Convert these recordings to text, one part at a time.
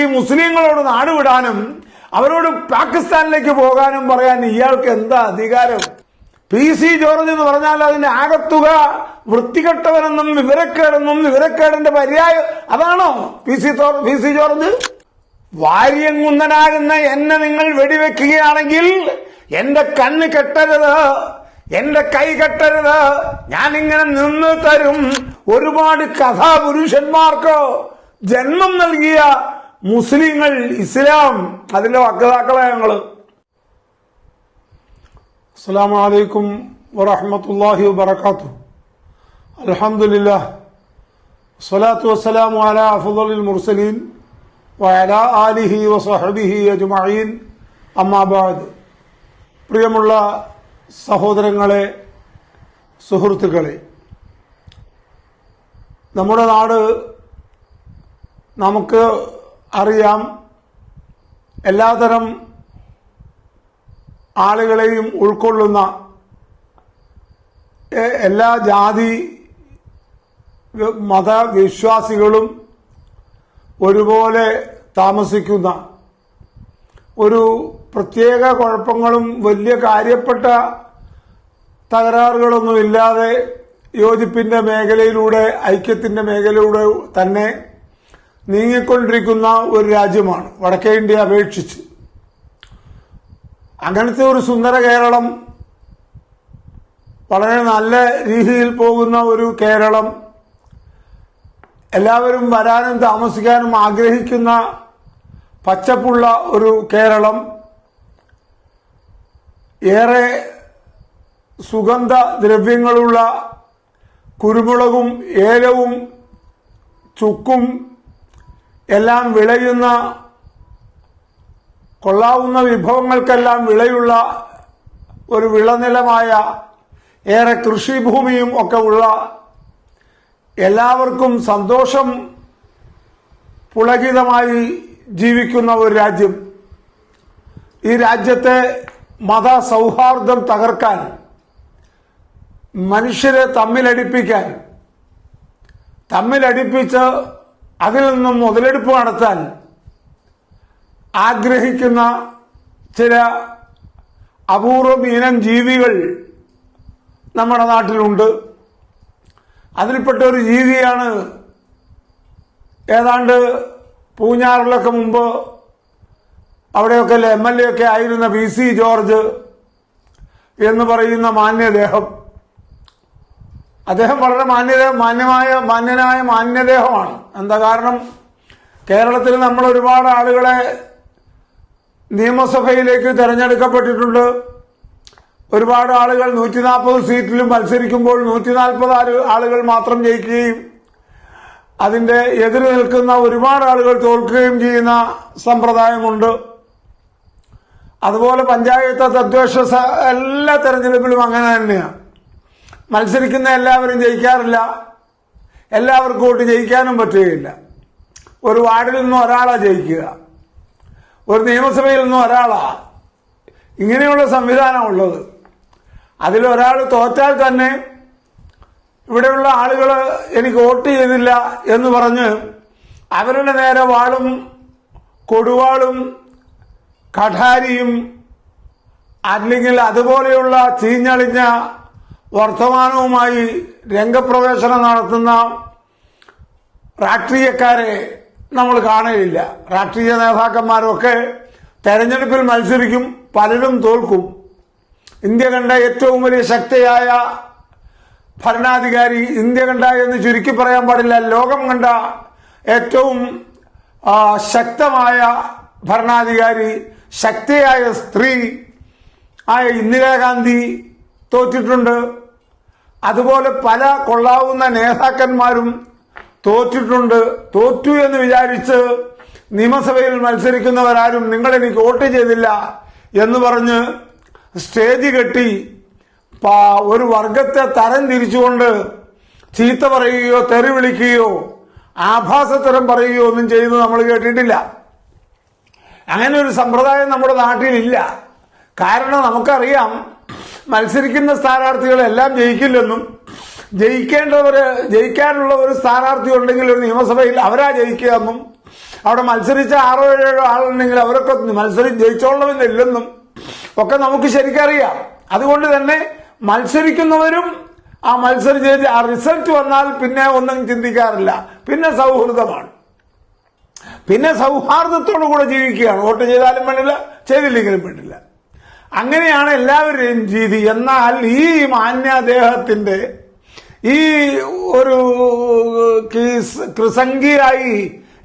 ഈ മുസ്ലിങ്ങളോട് നാടുവിടാനും അവരോട് പാകിസ്ഥാനിലേക്ക് പോകാനും പറയാൻ ഇയാൾക്ക് എന്താ അധികാരം? പി സി ജോർജ് എന്ന് പറഞ്ഞാൽ അതിന്റെ ആകത്തുക വൃത്തികെട്ടവനെന്നും വിവരക്കേടെന്നും വിവരക്കേടിന്റെ പര്യായം അതാണോ P C P C George? വാര്യങ്കുന്നനാകുന്ന എന്നെ നിങ്ങൾ വെടിവെക്കുകയാണെങ്കിൽ എന്റെ കണ്ണ് കെട്ടരുത് എന്റെ കൈ കെട്ടരുത്. ഇങ്ങനെ നിന്ന് തരും. ഒരുപാട് കഥാപുരുഷന്മാർക്ക് ജന്മം നൽകിയ മുസ്ലിങ്ങൾ ഇസ്ലാം അതിന്റെ വക്താക്കളായ ഞങ്ങൾ അസ്സാം വലൈക്കും വറഹമത്തല്ലാഹി വബർക്കാത്തു അലഹമുല്ല സ്വലാത്തു വസ്സലാമു അല അഫുദുൽ മുർസലീൻ വഅല ആലിഹി വസഹബിഹി അജ്മഈൻ. അമ്മാബാദ് പ്രിയമുള്ള സഹോദരങ്ങളെ സുഹൃത്തുക്കളെ നമ്മുടെ നാട് നമുക്ക് അറിയാം. എല്ലാതരം ആളുകളെയും ഉൾക്കൊള്ളുന്ന എല്ലാ ജാതി മതവിശ്വാസികളും ഒരുപോലെ താമസിക്കുന്ന ഒരു പ്രത്യേക കുഴപ്പങ്ങളും വലിയ കാര്യപ്പെട്ട തകരാറുകളൊന്നും ഇല്ലാതെ യോജിപ്പിന്റെ മേഖലയിലൂടെ ഐക്യത്തിന്റെ മേഖലയിലൂടെ തന്നെ നീങ്ങിക്കൊണ്ടിരിക്കുന്ന ഒരു രാജ്യമാണ്. വടക്കേ ഇന്ത്യ അപേക്ഷിച്ച്. അങ്ങനത്തെ ഒരു സുന്ദര കേരളം വളരെ നല്ല രീതിയിൽ പോകുന്ന ഒരു കേരളം എല്ലാവരും വരാനും താമസിക്കാനും ആഗ്രഹിക്കുന്ന പച്ചപ്പുള്ള ഒരു കേരളം ഏറെ സുഗന്ധ ദ്രവ്യങ്ങളുള്ള കുരുമുളകും ഏലവും ചുക്കും എല്ലാം വിളയുന്ന കൊള്ളാവുന്ന വിഭവങ്ങൾക്കെല്ലാം വിളയുള്ള ഒരു വിളനിലമായ ഏറെ കൃഷിഭൂമിയും ഒക്കെ ഉള്ള എല്ലാവർക്കും സന്തോഷം പുളകിതമായി ജീവിക്കുന്ന ഒരു രാജ്യം. ഈ രാജ്യത്തെ മത സൗഹാർദ്ദം തകർക്കാൻ മനുഷ്യരെ തമ്മിലടിപ്പിക്കാൻ തമ്മിലടിപ്പിച്ച് അതിൽ നിന്നും മുതലെടുപ്പ് നടത്താൻ ആഗ്രഹിക്കുന്ന ചില അപൂർവം ജീവികൾ നമ്മുടെ നാട്ടിലുണ്ട്. അതിൽപ്പെട്ട ഒരു ജീവിയാണ് ഏതാണ്ട് പൂഞ്ഞാറിലൊക്കെ മുമ്പ് അവിടെയൊക്കെ എം എൽ എ ഒക്കെ ആയിരുന്ന വി സി ജോർജ് എന്ന് പറയുന്ന മാന്യദേഹം. അദ്ദേഹം വളരെ മാന്യത മാന്യമായ മാന്യനായ മാന്യദേഹമാണ്. എന്താ കാരണം? കേരളത്തിൽ നമ്മൾ ഒരുപാട് ആളുകളെ നിയമസഭയിലേക്ക് തെരഞ്ഞെടുക്കപ്പെട്ടിട്ടുണ്ട്. ഒരുപാട് ആളുകൾ നൂറ്റി നാൽപ്പത് സീറ്റിലും മത്സരിക്കുമ്പോൾ നൂറ്റി നാൽപ്പത് ആളുകൾ മാത്രം ജയിക്കുകയും അതിന്റെ എതിര് നിൽക്കുന്ന ഒരുപാട് ആളുകൾ തോൽക്കുകയും ചെയ്യുന്ന സമ്പ്രദായമുണ്ട്. അതുപോലെ പഞ്ചായത്ത് തദ്ദേശ എല്ലാ തെരഞ്ഞെടുപ്പിലും അങ്ങനെ തന്നെയാണ് മത്സരിക്കുന്ന എല്ലാവരും ജയിക്കാറില്ല. എല്ലാവർക്കും വോട്ട് ജയിക്കാനും പറ്റുകയില്ല. ഒരു വാർഡിൽ നിന്നും ഒരാളാ ജയിക്കുക. ഒരു നിയമസഭയിൽ നിന്നും ഒരാളാ. ഇങ്ങനെയുള്ള സംവിധാനം ഉള്ളത്. അതിലൊരാൾ തോറ്റാൽ തന്നെ ഇവിടെയുള്ള ആളുകൾ എനിക്ക് വോട്ട് ചെയ്തില്ല എന്ന് പറഞ്ഞ് അവരുടെ നേരെ വാളും കൊടുവാളും കഠാരിയും അല്ലെങ്കിൽ അതുപോലെയുള്ള ചീഞ്ഞളിഞ്ഞ വർത്തമാനവുമായി രംഗപ്രവേശനം നടത്തുന്ന രാഷ്ട്രീയക്കാരെ നമ്മൾ കാണുകയില്ല രാഷ്ട്രീയ നേതാക്കന്മാരൊക്കെ തെരഞ്ഞെടുപ്പിൽ മത്സരിക്കും പലരും തോൽക്കും. ഇന്ത്യ കണ്ട ഏറ്റവും വലിയ ശക്തിയായ ഭരണാധികാരി ഇന്ത്യ കണ്ട എന്ന് ചുരുക്കി പറയാൻ പാടില്ല. ലോകം കണ്ട ഏറ്റവും ശക്തമായ ഭരണാധികാരി ശക്തിയായ സ്ത്രീ ആയ ഇന്ദിരാഗാന്ധി തോറ്റിട്ടുണ്ട്. അതുപോലെ പല കൊള്ളാവുന്ന നേതാക്കന്മാരും തോറ്റിട്ടുണ്ട്. തോറ്റു എന്ന് വിചാരിച്ച് നിയമസഭയിൽ മത്സരിക്കുന്നവരാരും നിങ്ങളെനിക്ക് വോട്ട് ചെയ്തില്ല എന്ന് പറഞ്ഞ് സ്റ്റേജ് കെട്ടി ഒരു വർഗത്തെ തരം തിരിച്ചുകൊണ്ട് ചീത്ത പറയുകയോ തെറി വിളിക്കുകയോ ആഭാസത്തരം പറയുകയോ ഒന്നും ചെയ്യുന്നത് നമ്മൾ കേട്ടിട്ടില്ല. അങ്ങനെ ഒരു സമ്പ്രദായം നമ്മുടെ നാട്ടിലില്ല. കാരണം നമുക്കറിയാം മത്സരിക്കുന്ന സ്ഥാനാർത്ഥികളെല്ലാം ജയിക്കില്ലെന്നും ജയിക്കേണ്ടവർ ജയിക്കാനുള്ള ഒരു സ്ഥാനാർത്ഥി ഉണ്ടെങ്കിൽ ഒരു നിയമസഭയിൽ അവരാ ജയിക്കുക എന്നും അവിടെ മത്സരിച്ച ആറോ ഏഴോ ആളുണ്ടെങ്കിൽ അവരൊക്കെ മത്സരി ജയിച്ചോളണമെന്നില്ലെന്നും ഒക്കെ നമുക്ക് ശരിക്കറിയാം അതുകൊണ്ട് തന്നെ മത്സരിക്കുന്നവരും ആ മത്സരിച്ച് ആ റിസൾട്ട് വന്നാൽ പിന്നെ ഒന്നും ചിന്തിക്കാറില്ല. പിന്നെ സൗഹൃദമാണ്. പിന്നെ സൗഹാർദ്ദത്തോടു കൂടെ ജീവിക്കുകയാണ്. വോട്ട് ചെയ്താലും വേണ്ടില്ല ചെയ്തില്ലെങ്കിലും വേണ്ടില്ല. അങ്ങനെയാണ് എല്ലാവരുടെയും രീതി. എന്നാൽ ഈ മാന്യദേഹത്തിന്റെ ഈ ഒരു കീസ് കൃസംഗിയായി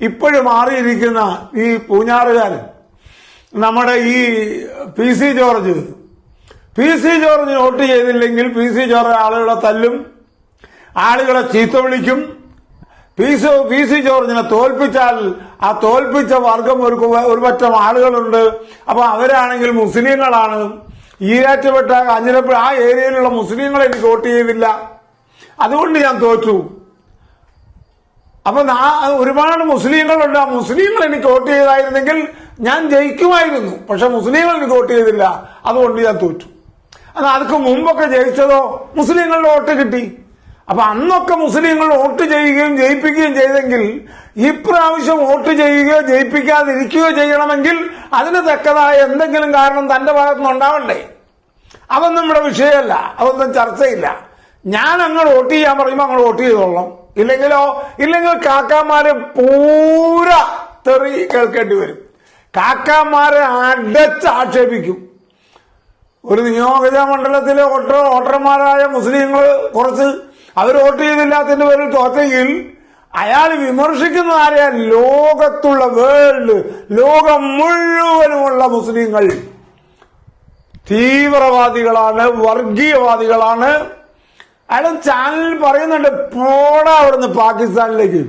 ഇപ്പോഴും മാറിയിരിക്കുന്ന ഈ പൂഞ്ഞാറുകാരൻ നമ്മുടെ ഈ P C George. P C George vote ചെയ്തില്ലെങ്കിൽ പി സി ജോർജ് ആളുകളെ തല്ലും ആളുകളെ ചീത്ത വിളിക്കും. പി സി ജോർജിനെ തോൽപ്പിച്ചാൽ ആ തോൽപ്പിച്ച വർഗം ഒരു ഒരു പറ്റം ആളുകളുണ്ട്. അപ്പൊ അവരാണെങ്കിൽ മുസ്ലിങ്ങളാണ്. ഈരാറ്റുപെട്ട അഞ്ഞിരപ്പുഴ ആ ഏരിയയിലുള്ള മുസ്ലിങ്ങൾ എനിക്ക് വോട്ട് ചെയ്തില്ല അതുകൊണ്ട് ഞാൻ തോറ്റു. അപ്പൊ ഒരുപാട് മുസ്ലിങ്ങളുണ്ട്. ആ മുസ്ലിങ്ങൾ എനിക്ക് വോട്ട് ചെയ്തായിരുന്നെങ്കിൽ ഞാൻ ജയിക്കുമായിരുന്നു. പക്ഷെ മുസ്ലിങ്ങൾ എനിക്ക് വോട്ട് ചെയ്തില്ല. അതുകൊണ്ട് ഞാൻ തോറ്റു. അത് അതൊക്കെ മുമ്പൊക്കെ ജയിച്ചതോ? മുസ്ലിങ്ങളുടെ വോട്ട് കിട്ടി. അപ്പൊ അന്നൊക്കെ മുസ്ലിങ്ങൾ വോട്ട് ചെയ്യുകയും ജയിപ്പിക്കുകയും ചെയ്തെങ്കിൽ ഇപ്രാവശ്യം വോട്ട് ചെയ്യുകയോ ജയിപ്പിക്കാതിരിക്കുകയോ ചെയ്യണമെങ്കിൽ അതിന് തക്കതായ എന്തെങ്കിലും കാരണം തന്റെ ഭാഗത്തുനിന്ന് ഉണ്ടാവണ്ടേ? അതൊന്നും ഇവിടെ വിഷയമല്ല. അതൊന്നും ചർച്ചയില്ല. ഞാൻ അങ്ങ് വോട്ട് ചെയ്യാൻ പറയുമ്പോൾ അങ്ങ് വോട്ട് ചെയ്തോളാം ഇല്ലെങ്കിലോ ഇല്ലെങ്കിൽ കാക്കാമാര് പൂര തെറി കേൾക്കേണ്ടി വരും. കാക്കാമാരെ അടച്ച് ആക്ഷേപിക്കും. ഒരു നിയോജക മണ്ഡലത്തിലെ വോട്ടർ ഓട്ടർമാരായ മുസ്ലിങ്ങൾ കുറച്ച് അവർ വോട്ട് ചെയ്തില്ലാത്തതിന്റെ പേരിൽ തോറ്റെങ്കിൽ അയാൾ വിമർശിക്കുന്ന ആരെയാ? ലോകത്തുള്ള വേൾഡ് ലോകം മുഴുവനുമുള്ള മുസ്ലിങ്ങൾ. തീവ്രവാദികളാണ് വർഗീയവാദികളാണ്. അയാൾ ചാനലിൽ പറയുന്നുണ്ട് പോടാ അവിടുന്ന് പാകിസ്ഥാനിലേക്ക്.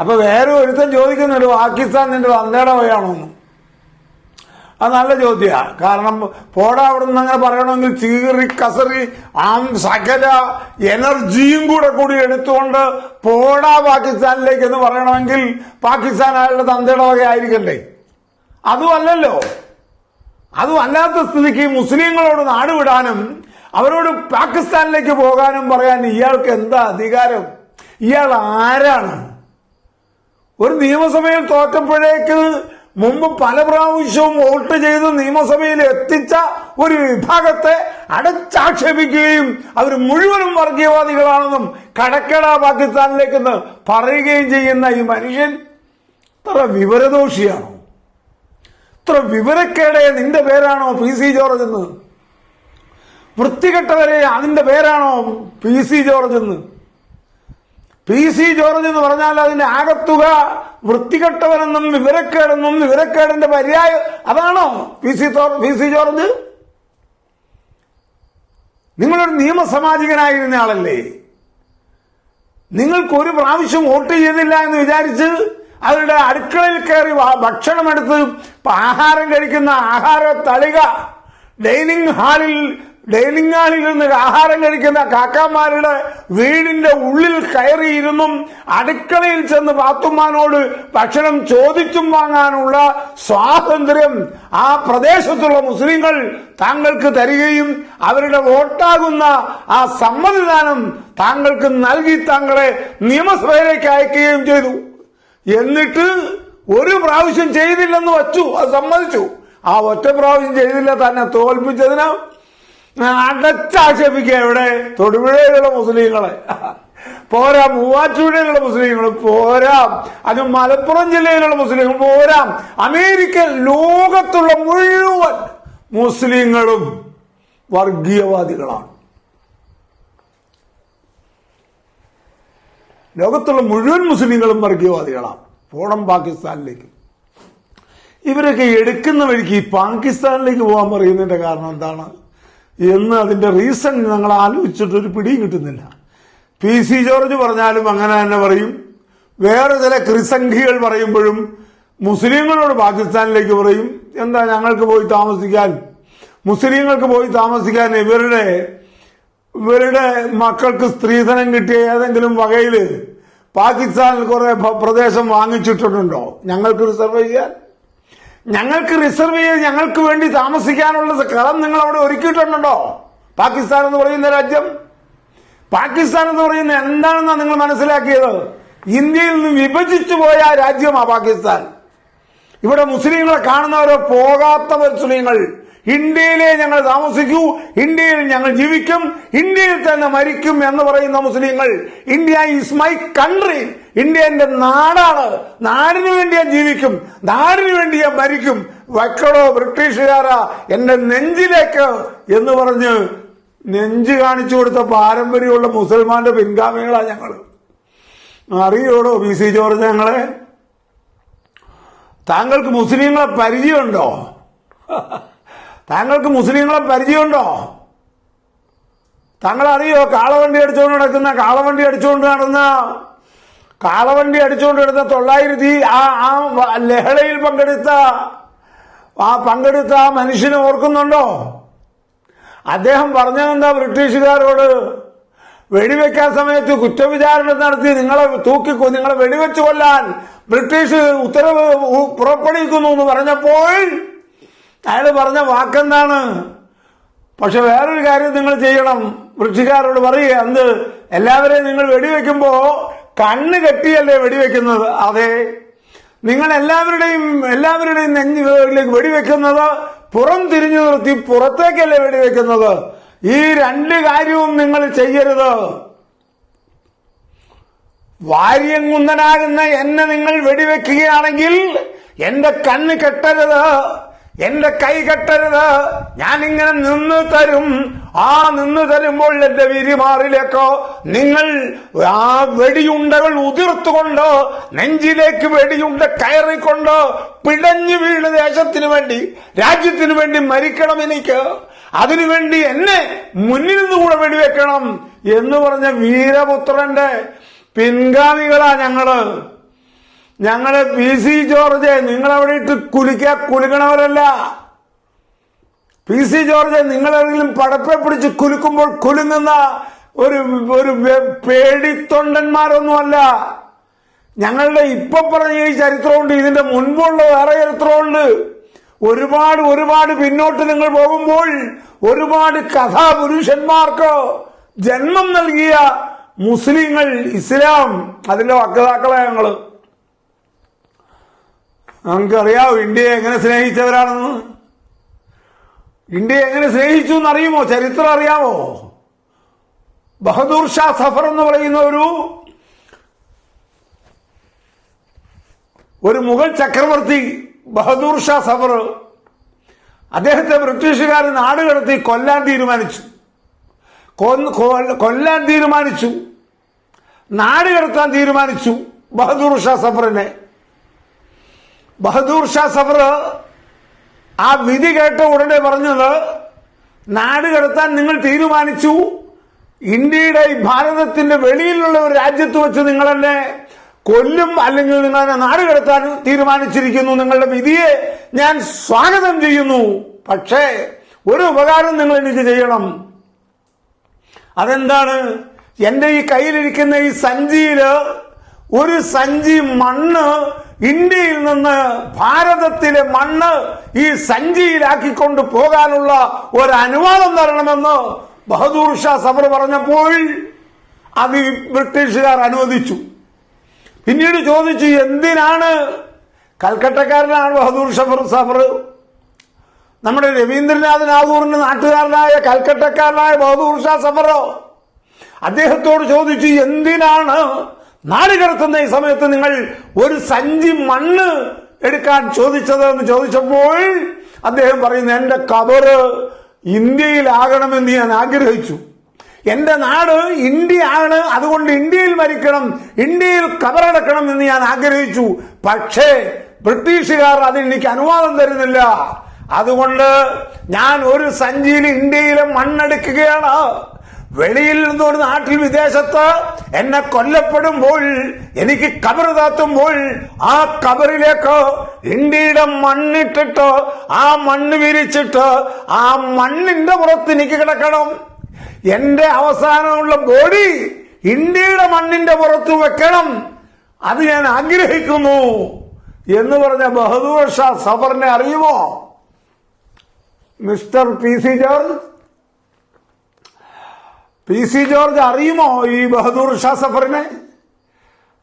അപ്പൊ വേറെ ഒരുത്തൻ ചോദിക്കുന്നുണ്ട് പാകിസ്ഥാൻ നിന്റെ വഴിയാണോന്ന് അത് നല്ല ചോദ്യമാണ് കാരണം പോടാ അവിടെ നിന്ന് അങ്ങനെ പറയണമെങ്കിൽ ചീറി കസറി ആം സകല എനർജിയും കൂടെ കൂടി എടുത്തുകൊണ്ട് പോടാ പാകിസ്ഥാനിലേക്ക് എന്ന് പറയണമെങ്കിൽ പാകിസ്ഥാൻ അയാളുടെ തന്തയുടെ വക ആയിരിക്കണ്ടേ? അതുമല്ലല്ലോ. അതും അല്ലാത്ത സ്ഥിതിക്ക് മുസ്ലിങ്ങളോട് നാടുവിടാനും അവരോട് പാകിസ്ഥാനിലേക്ക് പോകാനും പറയാൻ ഇയാൾക്ക് എന്താ അധികാരം? ഇയാൾ ആരാണ്? ഒരു നിയമസഭയിൽ തോറ്റപ്പോഴേക്ക് മുമ്പ് പല പ്രാവശ്യവും വോട്ട് ചെയ്ത് നിയമസഭയിൽ എത്തിച്ച ഒരു വിഭാഗത്തെ അടച്ചാക്ഷേപിക്കുകയും അവർ മുഴുവനും വർഗീയവാദികളാണെന്നും കടക്കട പാകിസ്ഥാനിലേക്കെന്ന് പറയുകയും ചെയ്യുന്ന ഈ മനുഷ്യൻ ഇത്ര വിവരദോഷിയാണോ? ഇത്ര വിവരക്കേടെ നിന്റെ പേരാണോ പി സി ജോർജ് എന്ന്? വൃത്തികെട്ടവരെ അതിന്റെ പേരാണോ പി സി ജോർജ് എന്ന്? പി സി ജോർജ് എന്ന് പറഞ്ഞാൽ അതിന്റെ ആകത്തുക വൃത്തികെട്ടവനെന്നും വിവരക്കേടെന്നും വിവരക്കേടിന്റെ പര്യായം അതാണോ P C P C George? നിങ്ങളൊരു നിയമസമാജികനായിരുന്ന ആളല്ലേ? നിങ്ങൾക്ക് ഒരു പ്രാവശ്യം വോട്ട് ചെയ്തില്ല എന്ന് വിചാരിച്ച് അവരുടെ അടുക്കളയിൽ കയറി ഭക്ഷണമെടുത്ത് ആഹാരം കഴിക്കുന്ന ആഹാര തളിക ഡൈനിങ് ഹാളിൽ ഡൈനിങ് ഹാളിൽ നിന്ന് ആഹാരം കഴിക്കുന്ന കാക്കാമാരുടെ വീടിന്റെ ഉള്ളിൽ കയറിയിരുന്നും അടുക്കളയിൽ ചെന്ന് പാത്തുമ്മാനോട് ഭക്ഷണം ചോദിച്ചും വാങ്ങാനുള്ള സ്വാതന്ത്ര്യം ആ പ്രദേശത്തുള്ള മുസ്ലിങ്ങൾ താങ്കൾക്ക് തരികയും അവരുടെ വോട്ടാകുന്ന ആ സമ്മതിദാനം താങ്കൾക്ക് നൽകി താങ്കളെ നിയമസഭയിലേക്ക് അയക്കുകയും ചെയ്തു. എന്നിട്ട് ഒരു പ്രാവശ്യം ചെയ്തില്ലെന്ന് വച്ചു അത് സമ്മതിച്ചു. ആ ഒറ്റ പ്രാവശ്യം ചെയ്തില്ല തന്നെ തോൽപ്പിച്ചതിന് അടച്ചാക്ഷേപിക്കുക എവിടെ? തൊടുപുഴയിലുള്ള മുസ്ലിങ്ങളെ. പോരാ മൂവാറ്റുപുഴയിലുള്ള മുസ്ലിങ്ങൾ പോരാ. അത് മലപ്പുറം ജില്ലയിലുള്ള മുസ്ലിങ്ങൾ പോരാ. അമേരിക്ക ലോകത്തുള്ള മുഴുവൻ മുസ്ലിങ്ങളും വർഗീയവാദികളാണ്. ലോകത്തുള്ള മുഴുവൻ മുസ്ലിങ്ങളും വർഗീയവാദികളാണ്. പോണം പാകിസ്ഥാനിലേക്ക്. ഇവരൊക്കെ എടുക്കുന്ന വഴിക്ക് പാകിസ്ഥാനിലേക്ക് പോകാൻ പറയുന്നതിന്റെ കാരണം എന്താണ്? എന്ന് അതിന്റെ റീസൺ ഞങ്ങൾ ആലോചിച്ചിട്ട് ഒരു പിടിയും കിട്ടുന്നില്ല. പി സി ജോർജ് പറഞ്ഞാലും അങ്ങനെ തന്നെ പറയും. വേറെ ചില ക്രിസംഖികൾ പറയുമ്പോഴും മുസ്ലിങ്ങളോട് പാകിസ്ഥാനിലേക്ക് പറയും. എന്താ ഞങ്ങൾക്ക് പോയി താമസിക്കാൻ? മുസ്ലിങ്ങൾക്ക് പോയി താമസിക്കാൻ ഇവരുടെ ഇവരുടെ മക്കൾക്ക് സ്ത്രീധനം കിട്ടിയ ഏതെങ്കിലും വകയിൽ പാകിസ്ഥാനിൽ കുറെ പ്രദേശം വാങ്ങിച്ചിട്ടുണ്ടോ? ഞങ്ങൾക്ക് റിസർവ് ചെയ്യാൻ? ഞങ്ങൾക്ക് റിസർവ് ചെയ്ത് ഞങ്ങൾക്ക് വേണ്ടി താമസിക്കാനുള്ള സ്ഥലം നിങ്ങൾ അവിടെ ഒരുക്കിയിട്ടുണ്ടോ പാകിസ്ഥാൻ എന്ന് പറയുന്ന രാജ്യം. പാകിസ്ഥാൻ എന്ന് പറയുന്ന എന്താണെന്നാണ് നിങ്ങൾ മനസ്സിലാക്കിയത്? ഇന്ത്യയിൽ നിന്ന് വിഭജിച്ചു പോയ രാജ്യമാണ് പാകിസ്ഥാൻ. ഇവിടെ മുസ്ലിങ്ങളെ കാണുന്നവരോ പോകാത്ത മുസ്ലിങ്ങൾ ഇന്ത്യയിലെ ഞങ്ങൾ താമസിക്കൂ ഇന്ത്യയിൽ ഞങ്ങൾ ജീവിക്കും ഇന്ത്യയിൽ തന്നെ മരിക്കും എന്ന് പറയുന്ന മുസ്ലിങ്ങൾ. India is my country India എന്റെ നാടാണ് നാടിനു വേണ്ടി ഞാൻ ജീവിക്കും. നാടിനു വേണ്ടി ഞാൻ മരിക്കും. വക്കടോ ബ്രിട്ടീഷുകാരാ എന്റെ നെഞ്ചിലേക്ക് എന്ന് പറഞ്ഞ് നെഞ്ച് കാണിച്ചു കൊടുത്ത പാരമ്പര്യമുള്ള മുസൽമാന്റെ പിൻഗാമികളാ ഞങ്ങൾ അറിയോടോ വി സി ജോർജ് ഞങ്ങളെ? താങ്കൾക്ക് മുസ്ലിങ്ങളെ പരിചയമുണ്ടോ? താങ്കൾക്ക് മുസ്ലിങ്ങളെ പരിചയമുണ്ടോ? താങ്കൾ അറിയോ കാളവണ്ടി അടിച്ചുകൊണ്ട് നടക്കുന്ന കാളവണ്ടി അടിച്ചുകൊണ്ട് നടന്ന കാളവണ്ടി അടിച്ചുകൊണ്ട് എടുത്ത തൊള്ളായിരത്തി ആ ആ ലഹളയിൽ പങ്കെടുത്ത ആ പങ്കെടുത്ത ആ മനുഷ്യനെ ഓർക്കുന്നുണ്ടോ? അദ്ദേഹം പറഞ്ഞതെന്താ ബ്രിട്ടീഷുകാരോട്? വെടിവെക്കാൻ സമയത്ത് കുറ്റവിചാരണ നടത്തി നിങ്ങളെ തൂക്കി നിങ്ങളെ വെടിവെച്ച് കൊല്ലാൻ ബ്രിട്ടീഷ് ഉത്തരവ് പുറപ്പെടുവിക്കുന്നു എന്ന് പറഞ്ഞപ്പോൾ അയാൾ പറഞ്ഞ വാക്കെന്താണ്? പക്ഷെ വേറൊരു കാര്യം നിങ്ങൾ ചെയ്യണം. ബ്രിട്ടീഷുകാരോട് പറയുക എന്ത്? എല്ലാവരെയും നിങ്ങൾ വെടിവെക്കുമ്പോ കണ്ണ് കെട്ടിയല്ലേ വെടിവെക്കുന്നത്? അതെ. നിങ്ങൾ എല്ലാവരുടെയും എല്ലാവരുടെയും നെഞ്ചിലേക്ക് വെടിവെക്കുന്നത് പുറം തിരിഞ്ഞു നിർത്തി പുറത്തേക്കല്ലേ വെടിവെക്കുന്നത്? ഈ രണ്ട് കാര്യവും നിങ്ങൾ ചെയ്യരുത്. വാര്യങ്കുന്നനാകുന്ന എന്നെ നിങ്ങൾ വെടിവെക്കുകയാണെങ്കിൽ എന്റെ കണ്ണ് കെട്ടരുത്. എന്റെ കൈ കെട്ടരുത്. ഞാൻ ഇങ്ങനെ നിന്ന് തരും. ആ നിന്ന് തരുമ്പോൾ എന്റെ വിരിമാറിലേക്കോ നിങ്ങൾ ആ വെടിയുണ്ടകൾ ഉതിർത്തുകൊണ്ട് നെഞ്ചിലേക്ക് വെടിയുണ്ട കയറിക്കൊണ്ട് പിടഞ്ഞു വീണ് ദേശത്തിനു വേണ്ടി രാജ്യത്തിനു വേണ്ടി മരിക്കണം എനിക്ക്. അതിനുവേണ്ടി എന്നെ മുന്നിൽ നിന്ന് കൂടെ വെടിവെക്കണം എന്ന് പറഞ്ഞ വീരപുത്രന്റെ പിൻഗാമികളാ ഞങ്ങൾ. ഞങ്ങൾ പി സി ജോർജ് നിങ്ങൾ അവിടെ ഇട്ട് കുലിക്കാ കുലുക്കണവരല്ല പി സി ജോർജ് നിങ്ങളെങ്കിലും പടപ്പെ പിടിച്ച് കുലുക്കുമ്പോൾ കുലുങ്ങുന്ന ഒരു ഒരു പേടിത്തൊണ്ടന്മാരൊന്നുമല്ല. ഞങ്ങളുടെ ഇപ്പൊ പറഞ്ഞ ഈ ചരിത്രമുണ്ട് ഇതിന്റെ മുൻപുള്ള വേറെ ചരിത്രമുണ്ട്. ഒരുപാട് ഒരുപാട് പിന്നോട്ട് നിങ്ങൾ പോകുമ്പോൾ ഒരുപാട് കഥാപുരുഷന്മാർക്ക് ജന്മം നൽകിയ മുസ്ലിങ്ങൾ ഇസ്ലാം അതിന്റെ വക്താക്കളെ ഞങ്ങൾ. നമുക്കറിയാവോ ഇന്ത്യയെ എങ്ങനെ സ്നേഹിച്ചവരാണെന്ന്? ഇന്ത്യയെ എങ്ങനെ സ്നേഹിച്ചു എന്നറിയുമോ? ചരിത്രം അറിയാമോ ബഹദൂർ ഷാ സഫർ എന്ന് പറയുന്ന ഒരു ഒരു മുഗൾ ചക്രവർത്തി ബഹദൂർ ഷാ സഫർ അദ്ദേഹത്തെ ബ്രിട്ടീഷുകാർ നാട് കടത്തി കൊല്ലാൻ തീരുമാനിച്ചു. കൊല്ലാൻ തീരുമാനിച്ചു. നാട് കടത്താൻ തീരുമാനിച്ചു ബഹദൂർ ഷാ സഫറിനെ. ബഹദൂർ ഷാ സഫർ ആ വിധി കേട്ട ഉടനെ പറഞ്ഞത് നാട് കടത്താൻ നിങ്ങൾ തീരുമാനിച്ചു ഇന്ത്യയുടെ ഈ ഭാരതത്തിന്റെ വെളിയിലുള്ള ഒരു രാജ്യത്ത് വെച്ച് നിങ്ങൾ എന്നെ കൊല്ലും അല്ലെങ്കിൽ നിങ്ങൾ എന്നെ നാട് കടത്താൻ തീരുമാനിച്ചിരിക്കുന്നു നിങ്ങളുടെ വിധിയെ ഞാൻ സ്വാഗതം ചെയ്യുന്നു. പക്ഷേ ഒരു ഉപകാരം നിങ്ങൾ എനിക്ക് ചെയ്യണം. അതെന്താണ്? എന്റെ ഈ കയ്യിലിരിക്കുന്ന ഈ സഞ്ചിയിൽ ഒരു സഞ്ചി മണ്ണ് ഇന്ത്യയിൽ നിന്ന് ഭാരതത്തിലെ മണ്ണ് ഈ സഞ്ചിയിലാക്കിക്കൊണ്ട് പോകാനുള്ള ഒരു അനുവാദം തരണമെന്ന് ബഹദൂർ ഷാ സബർ പറഞ്ഞപ്പോൾ അത് ബ്രിട്ടീഷുകാർ അനുവദിച്ചു. പിന്നീട് ചോദിച്ചു എന്തിനാണ് കൽക്കട്ടക്കാരനാണ് ബഹദൂർ ഷഫർ സഫർ? നമ്മുടെ രവീന്ദ്രനാഥ് നാഗൂറിന്റെ നാട്ടുകാരനായ കൽക്കട്ടക്കാരനായ ബഹദൂർ ഷാ സഫറോ? അദ്ദേഹത്തോട് ചോദിച്ചു എന്തിനാണ് നാട് കിടത്തുന്ന ഈ സമയത്ത് നിങ്ങൾ ഒരു സഞ്ചി മണ്ണ് എടുക്കാൻ ചോദിച്ചത് എന്ന് ചോദിച്ചപ്പോൾ അദ്ദേഹം പറയുന്നു എന്റെ കബറ് ഇന്ത്യയിലാകണമെന്ന് ഞാൻ ആഗ്രഹിച്ചു. എന്റെ നാട് ഇന്ത്യ ആണ് അതുകൊണ്ട് ഇന്ത്യയിൽ മരിക്കണം ഇന്ത്യയിൽ കബറടക്കണം എന്ന് ഞാൻ ആഗ്രഹിച്ചു. പക്ഷേ ബ്രിട്ടീഷുകാർ അതിന് എനിക്ക് അനുവാദം തരുന്നില്ല. അതുകൊണ്ട് ഞാൻ ഒരു സഞ്ചിയിൽ ഇന്ത്യയിലെ മണ്ണെടുക്കുകയാണ്. വെളിയിൽ നിന്നൊരു നാട്ടിൽ വിദേശത്ത് എന്നെ കൊല്ലപ്പെടുമ്പോൾ എനിക്ക് കബർ താത്തുമ്പോൾ ആ കബറിലേക്ക് ഇന്ത്യയുടെ മണ്ണിട്ടിട്ട് ആ മണ്ണ് വിരിച്ചിട്ട് ആ മണ്ണിന്റെ പുറത്ത് എനിക്ക് കിടക്കണം. എന്റെ അവസാനമുള്ള ബോഡി ഇന്ത്യയുടെ മണ്ണിന്റെ പുറത്ത് വെക്കണം. അത് ഞാൻ ആഗ്രഹിക്കുന്നു. എന്ന് പറഞ്ഞ ബഹദൂർ ഷാ സഫറിനെ അറിയുമോ? Mister P C George? P C George അറിയുമോ ഈ ബഹദൂർ ഷാ സഫറിനെ?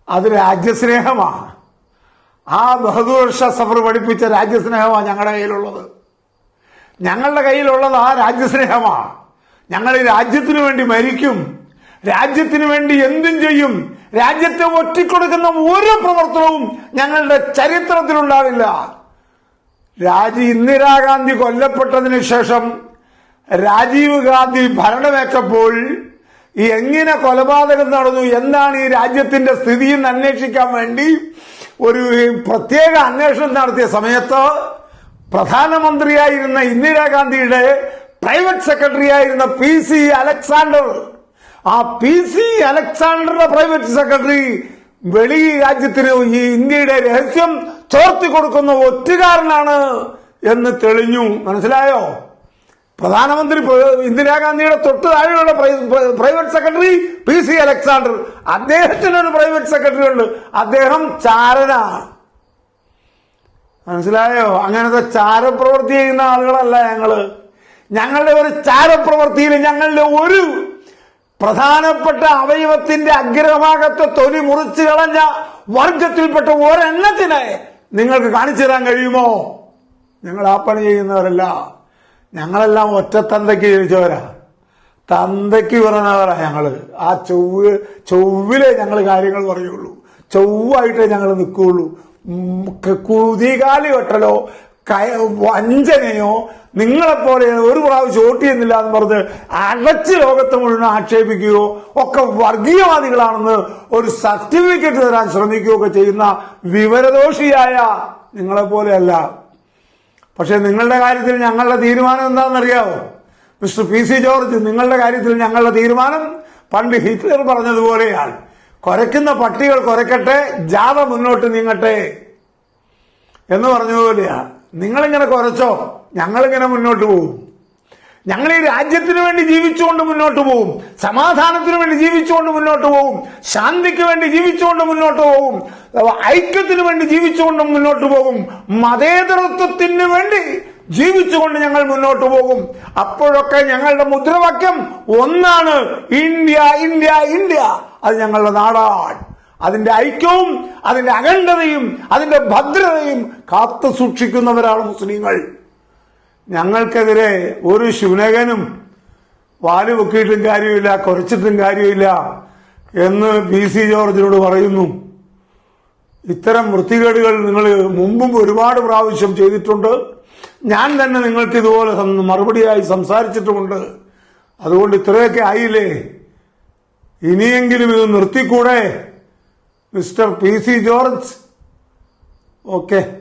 അത് രാജ്യസ്നേഹമാണ്. ആ ബഹദൂർ ഷാ സഫർ പഠിപ്പിച്ച രാജ്യസ്നേഹമാണ് ഞങ്ങളുടെ കയ്യിലുള്ളത്. ഞങ്ങളുടെ കയ്യിലുള്ളത് ആ രാജ്യസ്നേഹമാണ്. ഞങ്ങൾ ഈ രാജ്യത്തിനു വേണ്ടി മരിക്കും. രാജ്യത്തിനു വേണ്ടി എന്തും ചെയ്യും. രാജ്യത്തെ ഒറ്റിക്കൊടുക്കുന്ന ഒരു പ്രവർത്തനവും ഞങ്ങളുടെ ചരിത്രത്തിലുണ്ടാവില്ല. രാജി ഇന്ദിരാഗാന്ധി കൊല്ലപ്പെട്ടതിന് ശേഷം രാജീവ് ഗാന്ധി ഭരണമേറ്റപ്പോൾ എങ്ങനെ കൊലപാതകം നടന്നു എന്താണ് ഈ രാജ്യത്തിന്റെ സ്ഥിതി എന്ന് അന്വേഷിക്കാൻ വേണ്ടി ഒരു പ്രത്യേക അന്വേഷണം നടത്തിയ സമയത്ത് പ്രധാനമന്ത്രിയായിരുന്ന ഇന്ദിരാഗാന്ധിയുടെ പ്രൈവറ്റ് സെക്രട്ടറി ആയിരുന്ന പി സി അലക്സാണ്ടർ. ആ പി സി അലക്സാണ്ടറുടെ പ്രൈവറ്റ് സെക്രട്ടറി വെളി രാജ്യത്തിന് ഈ ഇന്ത്യയുടെ രഹസ്യം ചോർത്തി കൊടുക്കുന്ന ഒറ്റുകാരനാണ് എന്ന് തെളിഞ്ഞു. മനസ്സിലായോ? പ്രധാനമന്ത്രി ഇന്ദിരാഗാന്ധിയുടെ തൊട്ട് താഴെയുള്ള pri- pri- private secretary P C Alexander. അദ്ദേഹത്തിനൊരു private secretary ഉണ്ട്. അദ്ദേഹം ചാരനാണ്. മനസ്സിലായോ? അങ്ങനത്തെ ചാരപ്രവൃത്തി ചെയ്യുന്ന ആളുകളല്ല ഞങ്ങൾ. ഞങ്ങളുടെ ഒരു ചാരപ്രവൃത്തിയിൽ ഞങ്ങളുടെ ഒരു പ്രധാനപ്പെട്ട അവയവത്തിന്റെ അഗ്രഭാഗത്തെ തൊലി മുറിച്ചു കളഞ്ഞ വർഗത്തിൽപ്പെട്ട ഒരെണ്ണത്തിനെ നിങ്ങൾക്ക് കാണിച്ചു തരാൻ കഴിയുമോ? ഞങ്ങൾ ആ പണി ചെയ്യുന്നവരല്ല. ഞങ്ങളെല്ലാം ഒറ്റത്തന്തയ്ക്ക് ജീവിച്ചവരാ. തന്തയ്ക്ക് പറഞ്ഞവരാ ഞങ്ങൾ. ആ ചൊവ്വ് ചൊവ്വിലെ ഞങ്ങൾ കാര്യങ്ങൾ പറയുള്ളൂ. ചൊവ്വായിട്ടേ ഞങ്ങൾ നിൽക്കുകയുള്ളൂ. കുതികാലി വെട്ടലോ കയ- വഞ്ചനയോ നിങ്ങളെപ്പോലെ ഒരു പ്രാവശ്യം വോട്ട് ചെയ്യുന്നില്ല എന്ന് പറഞ്ഞ് അടച്ച് ലോകത്തെ മുഴുവൻ ആക്ഷേപിക്കുകയോ ഒക്കെ വർഗീയവാദികളാണെന്ന് ഒരു സർട്ടിഫിക്കറ്റ് തരാൻ ശ്രമിക്കുകയോ ഒക്കെ ചെയ്യുന്ന വിവരദോഷിയായ നിങ്ങളെപ്പോലെയല്ല. പക്ഷെ നിങ്ങളുടെ കാര്യത്തിൽ ഞങ്ങളുടെ തീരുമാനം എന്താണെന്നറിയാവോ? മിസ്റ്റർ പി സി ജോർജ് നിങ്ങളുടെ കാര്യത്തിൽ ഞങ്ങളുടെ തീരുമാനം പണ്ട് ഹിറ്റ്ലർ പറഞ്ഞതുപോലെയാണ്. കുരയ്ക്കുന്ന പട്ടികൾ കുരക്കട്ടെ ജാഥ മുന്നോട്ട് നീങ്ങട്ടെ എന്ന് പറഞ്ഞതുപോലെയാണ്. നിങ്ങളിങ്ങനെ കുരച്ചോ ഞങ്ങളിങ്ങനെ മുന്നോട്ട് പോകും. ഞങ്ങൾ ഈ രാജ്യത്തിന് വേണ്ടി ജീവിച്ചുകൊണ്ട് മുന്നോട്ട് പോകും സമാധാനത്തിന് വേണ്ടി ജീവിച്ചുകൊണ്ട് മുന്നോട്ട് പോകും ശാന്തിക്ക് വേണ്ടി ജീവിച്ചുകൊണ്ട് മുന്നോട്ട് പോകും ഐക്യത്തിന് വേണ്ടി ജീവിച്ചുകൊണ്ട് മുന്നോട്ട് പോകും മതേതരത്വത്തിന് വേണ്ടി ജീവിച്ചുകൊണ്ട് ഞങ്ങൾ മുന്നോട്ട് പോകും. അപ്പോഴൊക്കെ ഞങ്ങളുടെ മുദ്രാവാക്യം ഒന്നാണ് ഇന്ത്യ ഇന്ത്യ ഇന്ത്യ. അത് ഞങ്ങളുടെ നാടാണ്. അതിന്റെ ഐക്യവും അതിന്റെ അഖണ്ഡതയും അതിന്റെ ഭദ്രതയും കാത്തു സൂക്ഷിക്കുന്നവരാണ് മുസ്ലിങ്ങൾ. ഞങ്ങൾക്കെതിരെ ഒരു ശുനകനും വാൽ പൊക്കിയിട്ടും കാര്യമില്ല കുറച്ചിട്ടും കാര്യമില്ല എന്ന് പി സി ജോർജിനോട് പറയുന്നു. ഇത്തരം വൃത്തികേടുകൾ നിങ്ങൾ മുമ്പും ഒരുപാട് പ്രാവശ്യം ചെയ്തിട്ടുണ്ട്. ഞാൻ തന്നെ നിങ്ങൾക്ക് ഇതുപോലെ മറുപടിയായി സംസാരിച്ചിട്ടുമുണ്ട്. അതുകൊണ്ട് ഇത്രയൊക്കെ ആയില്ലേ? ഇനിയെങ്കിലും ഇത് നിർത്തിക്കൂടെ mister P C George? Okay.